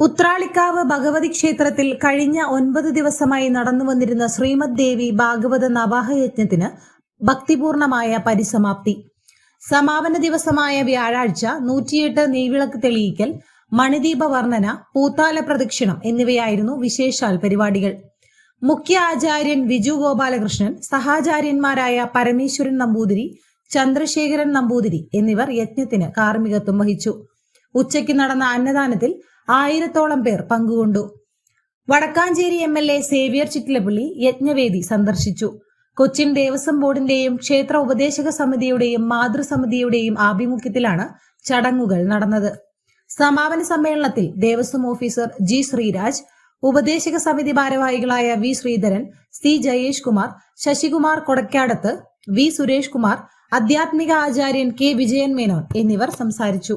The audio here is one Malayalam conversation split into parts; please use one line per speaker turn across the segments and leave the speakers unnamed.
ഉത്രാളിക്കാവ് ഭഗവതി ക്ഷേത്രത്തിൽ കഴിഞ്ഞ ഒൻപത് ദിവസമായി നടന്നു വന്നിരുന്ന ശ്രീമദ് ദേവി ഭാഗവത നവാഹ യജ്ഞത്തിന് ഭക്തിപൂർണമായ പരിസമാപ്തി. സമാപന ദിവസമായ വ്യാഴാഴ്ച നൂറ്റിയെട്ട് നെയ്വിളക്ക് തെളിയിക്കൽ മണിദീപ വർണന പൂത്താല പ്രദക്ഷിണം എന്നിവയായിരുന്നു വിശേഷാൽ പരിപാടികൾ. മുഖ്യ ആചാര്യൻ വിജു ഗോപാലകൃഷ്ണൻ സഹാചാര്യന്മാരായ പരമേശ്വരൻ നമ്പൂതിരി ചന്ദ്രശേഖരൻ നമ്പൂതിരി എന്നിവർ യജ്ഞത്തിന് കാർമ്മികത്വം വഹിച്ചു. ഉച്ചയ്ക്ക് നടന്ന അന്നദാനത്തിൽ ആയിരത്തോളം പേർ പങ്കുകൊണ്ടു. Vadakkanchery M L A Xavier Chittilappally യജ്ഞവേദി സന്ദർശിച്ചു. കൊച്ചിൻ ദേവസ്വം ബോർഡിന്റെയും ക്ഷേത്ര ഉപദേശക സമിതിയുടെയും മാതൃസമിതിയുടെയും ആഭിമുഖ്യത്തിലാണ് ചടങ്ങുകൾ നടന്നത്. സമാപന സമ്മേളനത്തിൽ ദേവസ്വം ഓഫീസർ ജി ശ്രീരാജ് ഉപദേശക സമിതി ഭാരവാഹികളായ V Sreedharan C Jayesh Kumar Sasikumar Kodakkadath V Suresh Kumar ആധ്യാത്മിക ആചാര്യൻ കെ വിജയൻ മേനോൻ എന്നിവർ സംസാരിച്ചു.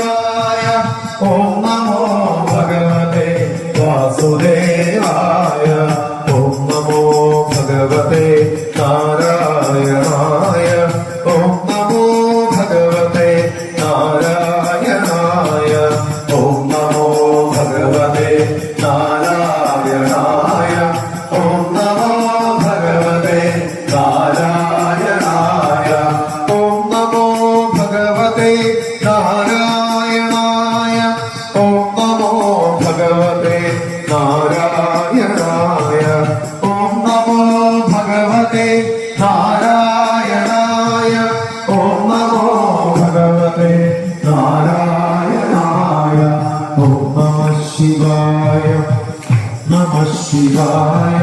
നമോ ഭഗവതേ നാരായണായ ഓം നമോ ഭഗവതേ നാരായണായ ഓം നമോ ഭഗവതേ നാരായണായ ഓം നമോ ഭഗവതേ നാരായണായ ഓം നമ ശിവായ നമ ശിവായ